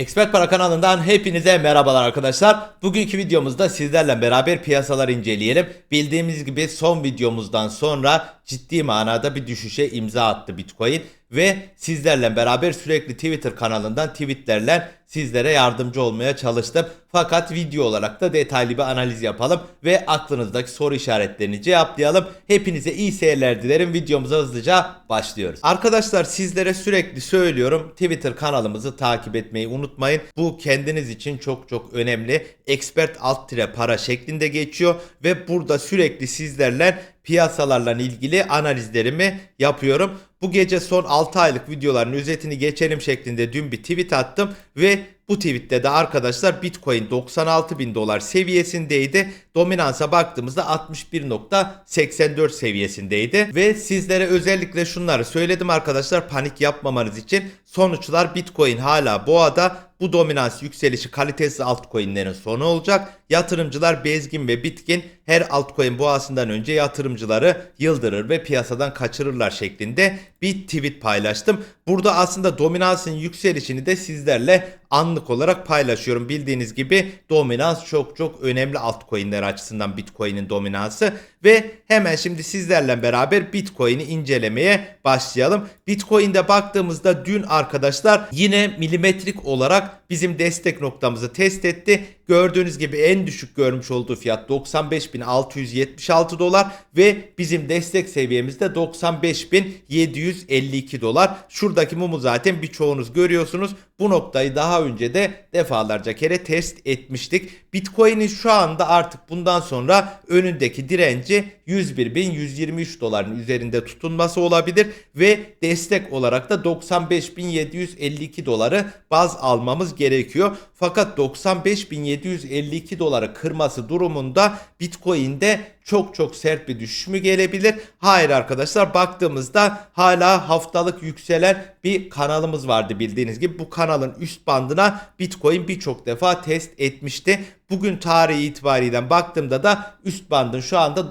Expert Para kanalından hepinize merhabalar arkadaşlar. Bugünkü videomuzda sizlerle beraber piyasaları inceleyelim. Bildiğimiz gibi son videomuzdan sonra ciddi manada bir düşüşe imza attı Bitcoin ve sizlerle beraber sürekli Twitter kanalından tweetlerle sizlere yardımcı olmaya çalıştım. Fakat video olarak da detaylı bir analiz yapalım ve aklınızdaki soru işaretlerini cevaplayalım. Hepinize iyi seyirler dilerim. Videomuza hızlıca başlıyoruz. Arkadaşlar sizlere sürekli söylüyorum. Twitter kanalımızı takip etmeyi unutmayın. Bu kendiniz için çok çok önemli. Expert alt tire para şeklinde geçiyor ve burada sürekli sizlerle piyasalarla ilgili analizlerimi yapıyorum. Bu gece son 6 aylık videoların özetini geçelim şeklinde dün bir tweet attım ve bu tweette de arkadaşlar Bitcoin 96 bin dolar seviyesindeydi. Dominansa baktığımızda 61.84 seviyesindeydi. Ve sizlere özellikle şunları söyledim arkadaşlar panik yapmamanız için. Sonuçlar Bitcoin hala boğada. Bu dominans yükselişi kalitesiz altcoin'lerin sonu olacak. Yatırımcılar bezgin ve bitkin her altcoin boğasından önce yatırımcıları yıldırır ve piyasadan kaçırırlar şeklinde bir tweet paylaştım. Burada aslında dominansın yükselişini de sizlerle anlık olarak paylaşıyorum. Bildiğiniz gibi dominans çok çok önemli altcoin'ler açısından Bitcoin'in dominansı ve hemen şimdi sizlerle beraber Bitcoin'i incelemeye başlayalım. Bitcoin'de baktığımızda dün arkadaşlar yine milimetrik olarak bizim destek noktamızı test etti. Gördüğünüz gibi en düşük görmüş olduğu fiyat 95.676 dolar ve bizim destek seviyemizde 95.752 dolar. Şuradaki mumu zaten birçoğunuz görüyorsunuz. Bu noktayı daha önce de defalarca kere test etmiştik. Bitcoin'in şu anda artık bundan sonra önündeki direnci 101.123 doların üzerinde tutunması olabilir ve destek olarak da 95.752 doları baz almamız gerekiyor. Fakat 95.752 doları kırması durumunda Bitcoin'de çok çok sert bir düşüş mü gelebilir? Hayır arkadaşlar baktığımızda hala haftalık yükselen bir kanalımız vardı bildiğiniz gibi. Bu kanalın üst bandına Bitcoin birçok defa test etmişti. Bugün tarihi itibariyle baktığımda da üst bandın şu anda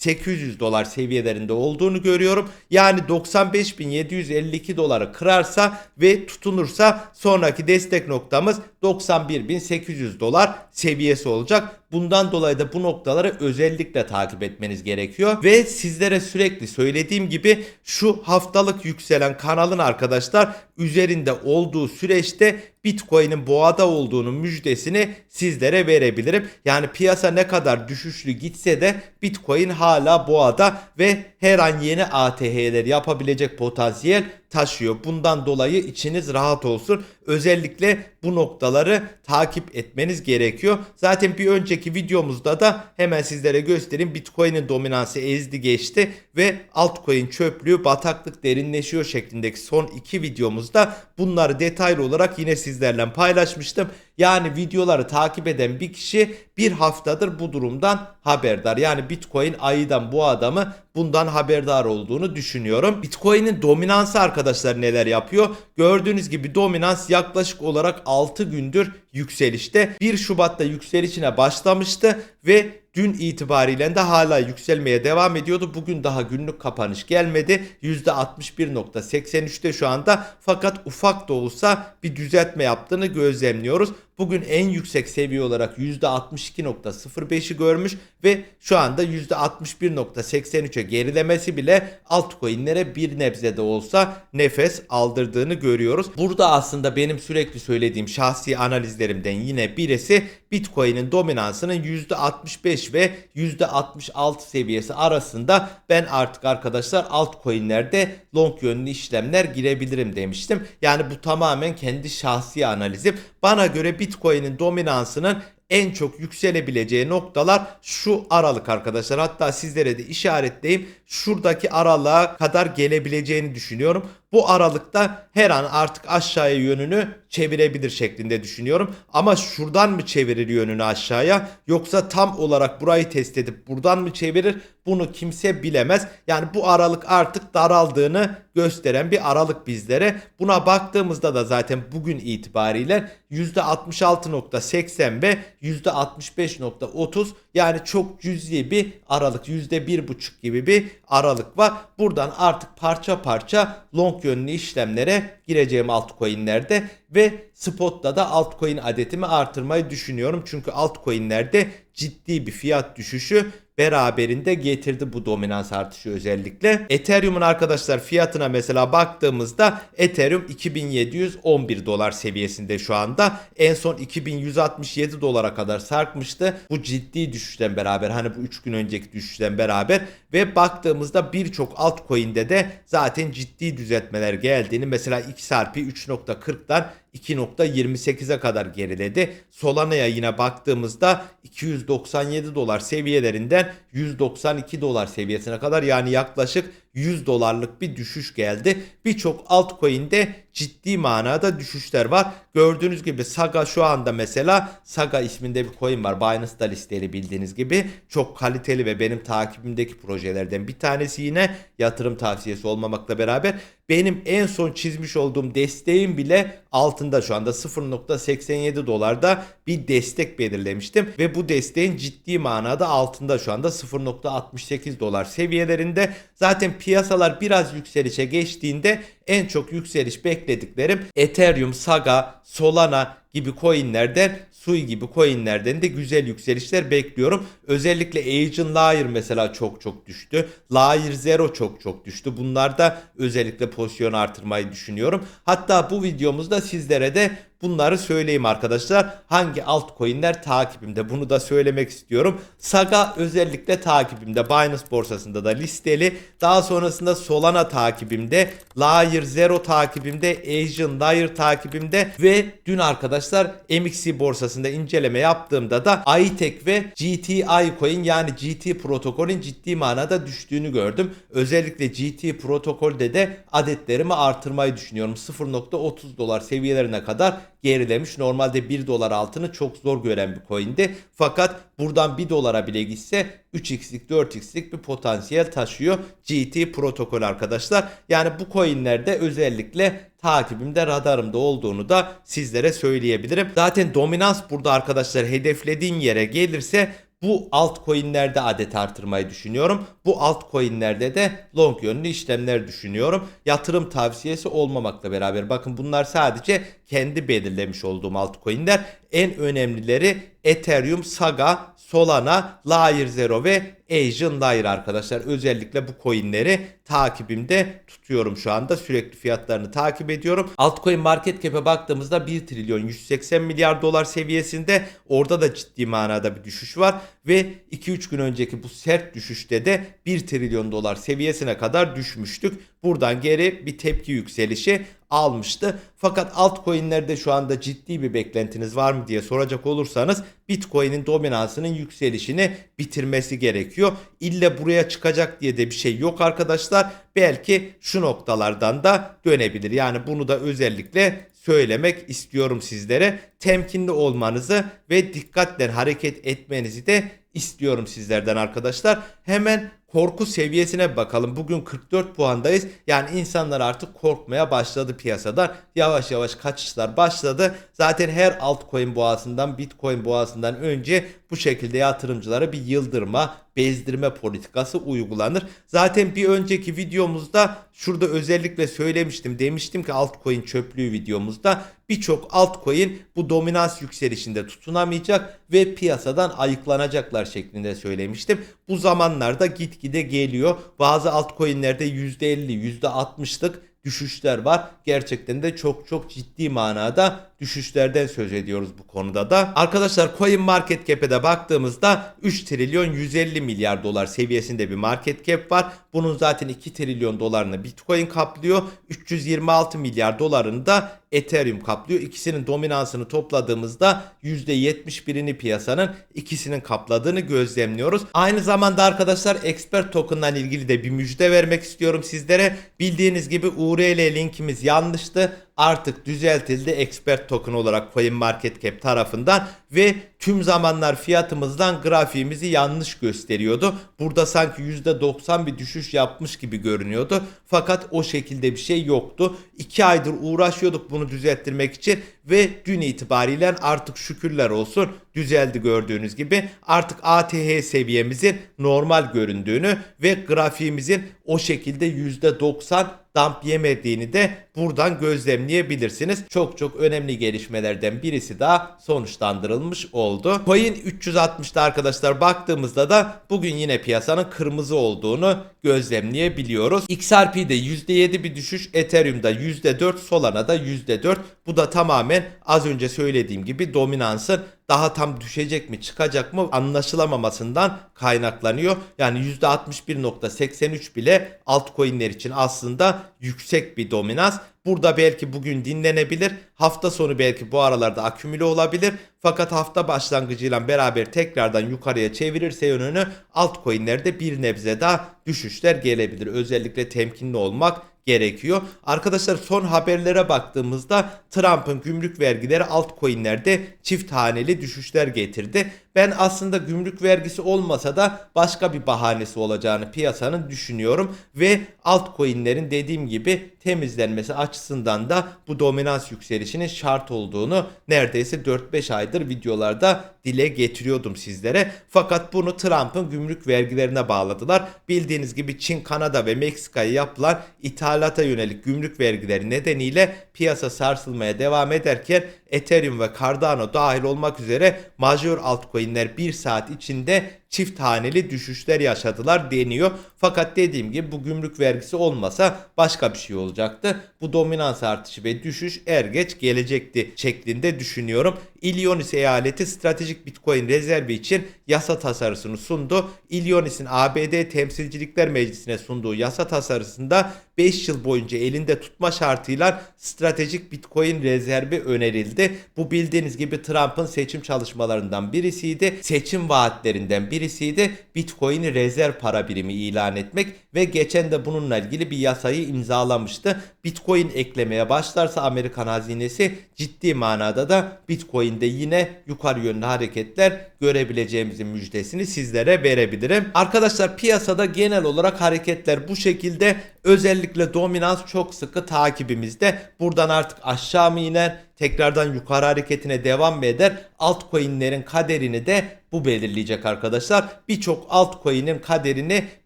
91.800 dolar seviyelerinde olduğunu görüyorum. Yani 95.752 doları kırarsa ve tutunursa sonraki destek noktamız 91.800 dolar seviyesi olacak. Bundan dolayı da bu noktaları özellikle takip etmeniz gerekiyor. Ve sizlere sürekli söylediğim gibi şu haftalık yükselen kanalın arkadaşlar üzerinde olduğu süreçte Bitcoin'in boğada olduğunu müjdesini sizlere verebilirim. Yani piyasa ne kadar düşüşlü gitse de Bitcoin hala boğada ve her an yeni ATH'ler yapabilecek potansiyel taşıyor. Bundan dolayı içiniz rahat olsun. Özellikle bu noktaları takip etmeniz gerekiyor. Zaten bir önceki videomuzda da hemen sizlere göstereyim. Bitcoin'in dominansı ezdi geçti ve altcoin çöplüğü bataklık derinleşiyor şeklindeki son iki videomuzda bunları detaylı olarak yine sizlerle paylaşmıştım. Yani videoları takip eden bir kişi bir haftadır bu durumdan haberdar. Yani Bitcoin ayıdan bu adamı bundan haberdar olduğunu düşünüyorum. Bitcoin'in dominansı arkadaşlar neler yapıyor? Gördüğünüz gibi dominans yaklaşık olarak 6 gündür yükselişte. 1 Şubat'ta yükselişine başlamıştı ve dün itibariyle de hala yükselmeye devam ediyordu. Bugün daha günlük kapanış gelmedi. %61.83'te şu anda fakat ufak da olsa bir düzeltme yaptığını gözlemliyoruz. Bugün en yüksek seviye olarak %62.05'i görmüş ve şu anda %61.83'e gerilemesi bile altcoin'lere bir nebze de olsa nefes aldırdığını görüyoruz. Burada aslında benim sürekli söylediğim şahsi analizlerimden yine birisi Bitcoin'in dominansının %65 ve %66 seviyesi arasında ben artık arkadaşlar altcoin'lerde long yönlü işlemler girebilirim demiştim. Yani bu tamamen kendi şahsi analizim. Bana göre Bitcoin'in dominansının en çok yükselebileceği noktalar şu aralık arkadaşlar. Hatta sizlere de işaretleyeyim. Şuradaki aralığa kadar gelebileceğini düşünüyorum. Bu aralıkta her an artık aşağıya yönünü çevirebilir şeklinde düşünüyorum. Ama şuradan mı çevirir yönünü aşağıya yoksa tam olarak burayı test edip buradan mı çevirir? Bunu kimse bilemez. Yani bu aralık artık daraldığını gösteren bir aralık bizlere. Buna baktığımızda da zaten bugün itibariyle %66.80 ve %65.30 Yani çok cüzi bir aralık %1,5 gibi bir aralık var. Buradan artık parça parça long yönlü işlemlere gireceğim altcoin'lerde ve spotta da altcoin adetimi artırmayı düşünüyorum. Çünkü altcoin'lerde ciddi bir fiyat düşüşü beraberinde getirdi bu dominans artışı özellikle. Ethereum'un arkadaşlar fiyatına mesela baktığımızda Ethereum 2711 dolar seviyesinde şu anda. En son 2167 dolara kadar sarkmıştı. Bu ciddi düşüşten beraber hani bu 3 gün önceki düşüşten beraber ve baktığımızda birçok altcoin'de de zaten ciddi düzeltmeler geldiğini mesela XRP 3.40'dan 2.28'e kadar geriledi. Solana'ya yine baktığımızda 297 dolar seviyelerinden 192 dolar seviyesine kadar yani yaklaşık 100 dolarlık bir düşüş geldi. Birçok altcoin'de ciddi manada düşüşler var. Gördüğünüz gibi Saga şu anda mesela Saga isminde bir coin var. Binance'da listeli bildiğiniz gibi. Çok kaliteli ve benim takibimdeki projelerden bir tanesi yine yatırım tavsiyesi olmamakla beraber benim en son çizmiş olduğum desteğim bile altında şu anda 0.87 dolarda bir destek belirlemiştim ve bu desteğin ciddi manada altında şu anda 0.68 dolar seviyelerinde. Zaten piyasalar biraz yükselişe geçtiğinde en çok yükseliş beklediklerim Ethereum, Saga, Solana gibi coinlerden Sui gibi coinlerden de güzel yükselişler bekliyorum. Özellikle Agent Layer mesela çok çok düştü. Layer Zero çok çok düştü. Bunlarda özellikle pozisyon artırmayı düşünüyorum. Hatta bu videomuzda sizlere de bunları söyleyeyim arkadaşlar. Hangi altcoin'ler takibimde bunu da söylemek istiyorum. Saga özellikle takibimde. Binance borsasında da listeli. Daha sonrasında Solana takibimde. Layer Zero takibimde. Asian Layer takibimde. Ve dün arkadaşlar MXC borsasında inceleme yaptığımda da iTech ve GTI coin yani GT protokolün ciddi manada düştüğünü gördüm. Özellikle GT protokolde de adetlerimi artırmayı düşünüyorum. 0.30 dolar seviyelerine kadar gerilemiş. Normalde 1 dolar altını çok zor gören bir coin'di. Fakat buradan 1 dolara bile gitse 3x'lik 4x'lik bir potansiyel taşıyor GT protokol arkadaşlar. Yani bu coinlerde özellikle takibimde radarımda olduğunu da sizlere söyleyebilirim. Zaten dominans burada arkadaşlar hedeflediğin yere gelirse bu altcoin'lerde adet artırmayı düşünüyorum. Bu altcoin'lerde de long yönlü işlemler düşünüyorum. Yatırım tavsiyesi olmamakla beraber bakın bunlar sadece kendi belirlemiş olduğum altcoin'ler. En önemlileri Ethereum, Saga, Solana, Layer Zero ve Asian Layer arkadaşlar. Özellikle bu coinleri takibimde tutuyorum şu anda. Sürekli fiyatlarını takip ediyorum. Altcoin market cap'e baktığımızda 1 trilyon 180 milyar dolar seviyesinde. Orada da ciddi manada bir düşüş var. Ve 2-3 gün önceki bu sert düşüşte de 1 trilyon dolar seviyesine kadar düşmüştük. Buradan geri bir tepki yükselişi almıştı. Fakat altcoin'lerde şu anda ciddi bir beklentiniz var mı diye soracak olursanız Bitcoin'in dominansının yükselişini bitirmesi gerekiyor. İlle buraya çıkacak diye de bir şey yok arkadaşlar. Belki şu noktalardan da dönebilir. Yani bunu da özellikle söylemek istiyorum sizlere. Temkinli olmanızı ve dikkatle hareket etmenizi de istiyorum sizlerden arkadaşlar. Hemen korku seviyesine bakalım. Bugün 44 puandayız. Yani insanlar artık korkmaya başladı piyasadan. Yavaş yavaş kaçışlar başladı. Zaten her altcoin boğasından, bitcoin boğasından önce bu şekilde yatırımcılara bir yıldırma, bezdirme politikası uygulanır. Zaten bir önceki videomuzda şurada özellikle söylemiştim. Demiştim ki altcoin çöplüğü videomuzda birçok altcoin bu dominans yükselişinde tutunamayacak ve piyasadan ayıklanacaklar şeklinde söylemiştim. Bu zamanlarda gitgide geliyor. Bazı altcoin'lerde %50, %60'lık düşüşler var. Gerçekten de çok çok ciddi manada düşüşlerden söz ediyoruz bu konuda da. Arkadaşlar Coin Market Cap'e de baktığımızda 3 trilyon 150 milyar dolar seviyesinde bir market cap var. Bunun zaten 2 trilyon dolarını Bitcoin kaplıyor. 326 milyar dolarını da Ethereum kaplıyor. İkisinin dominansını topladığımızda %71'ini piyasanın ikisinin kapladığını gözlemliyoruz. Aynı zamanda arkadaşlar Expert Token'la ilgili de bir müjde vermek istiyorum sizlere. Bildiğiniz gibi URL linkimiz yanlıştı. artık düzeltildi expert token olarak CoinMarketCap tarafından ve tüm zamanlar fiyatımızdan grafiğimizi yanlış gösteriyordu. Burada sanki %90 bir düşüş yapmış gibi görünüyordu. Fakat o şekilde bir şey yoktu. 2 aydır uğraşıyorduk bunu düzelttirmek için ve dün itibariyle artık şükürler olsun düzeldi gördüğünüz gibi. Artık ATH seviyemizin normal göründüğünü ve grafiğimizin o şekilde %90 damp yemediğini de buradan gözlemleyebilirsiniz. Çok çok önemli gelişmelerden birisi daha sonuçlandırılmış oldu. Coin 360'da arkadaşlar baktığımızda da bugün yine piyasanın kırmızı olduğunu gözlemleyebiliyoruz. XRP'de %7 bir düşüş, Ethereum'da %4, Solana'da %4. Bu da tamamen az önce söylediğim gibi dominansın daha tam düşecek mi çıkacak mı anlaşılamamasından kaynaklanıyor. Yani %61.83 bile altcoin'ler için aslında yüksek bir dominans. Burada belki bugün dinlenebilir. Hafta sonu belki bu aralarda akümüle olabilir. Fakat hafta başlangıcıyla beraber tekrardan yukarıya çevirirse yönünü altcoin'lerde bir nebze daha düşüşler gelebilir. Özellikle temkinli olmak gerekiyor. Arkadaşlar son haberlere baktığımızda Trump'ın gümrük vergileri altcoin'lerde çift haneli düşüşler getirdi. Ben aslında gümrük vergisi olmasa da başka bir bahanesi olacağını piyasanın düşünüyorum ve altcoin'lerin dediğim gibi temizlenmesi açısından da bu dominans yükselişinin şart olduğunu neredeyse 4-5 aydır videolarda dile getiriyordum sizlere. Fakat bunu Trump'ın gümrük vergilerine bağladılar. Bildiğiniz gibi Çin, Kanada ve Meksika'ya yapılan ithalata yönelik gümrük vergileri nedeniyle piyasa sarsılmaya devam ederken Ethereum ve Cardano dahil olmak üzere majör altcoin'ler bir saat içinde çift haneli düşüşler yaşadılar deniyor. Fakat dediğim gibi bu gümrük vergisi olmasa başka bir şey olacaktı. Bu dominans artışı ve düşüş er geç gelecekti şeklinde düşünüyorum. Illinois eyaleti stratejik bitcoin rezervi için yasa tasarısını sundu. Illinois'in ABD Temsilcilikler Meclisi'ne sunduğu yasa tasarısında 5 yıl boyunca elinde tutma şartıyla stratejik bitcoin rezervi önerildi. Bu bildiğiniz gibi Trump'ın seçim çalışmalarından birisiydi. Seçim vaatlerinden birisiydi. Bitcoin'i rezerv para birimi ilan etmek ve geçen de bununla ilgili bir yasayı imzalamıştı. Bitcoin eklemeye başlarsa Amerikan hazinesi ciddi manada da Bitcoin'de yine yukarı yönlü hareketler görebileceğimizin müjdesini sizlere verebilirim. Arkadaşlar piyasada genel olarak hareketler bu şekilde özellikle dominans çok sıkı takibimizde. Buradan artık aşağı mı iner tekrardan yukarı hareketine devam eder? Altcoin'lerin kaderini de bu belirleyecek arkadaşlar. Birçok altcoin'in kaderini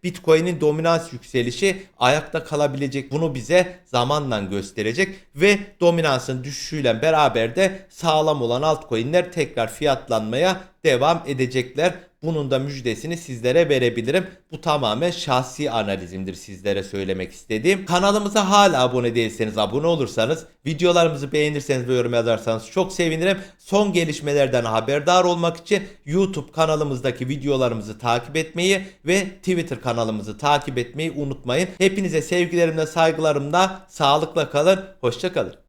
Bitcoin'in dominans yükselişi ayakta kalabilecek. Bunu bize zamanla gösterecek ve dominansın düşüşüyle beraber de sağlam olan altcoin'ler tekrar fiyatlanmaya devam edecekler. Bunun da müjdesini sizlere verebilirim. Bu tamamen şahsi analizimdir sizlere söylemek istediğim. Kanalımıza hala abone değilseniz abone olursanız, videolarımızı beğenirseniz ve yorum yazarsanız çok sevinirim. Son gelişmelerden haberdar olmak için YouTube kanalımızdaki videolarımızı takip etmeyi ve Twitter kanalımızı takip etmeyi unutmayın. Hepinize sevgilerimle saygılarımla sağlıkla kalın. Hoşçakalın.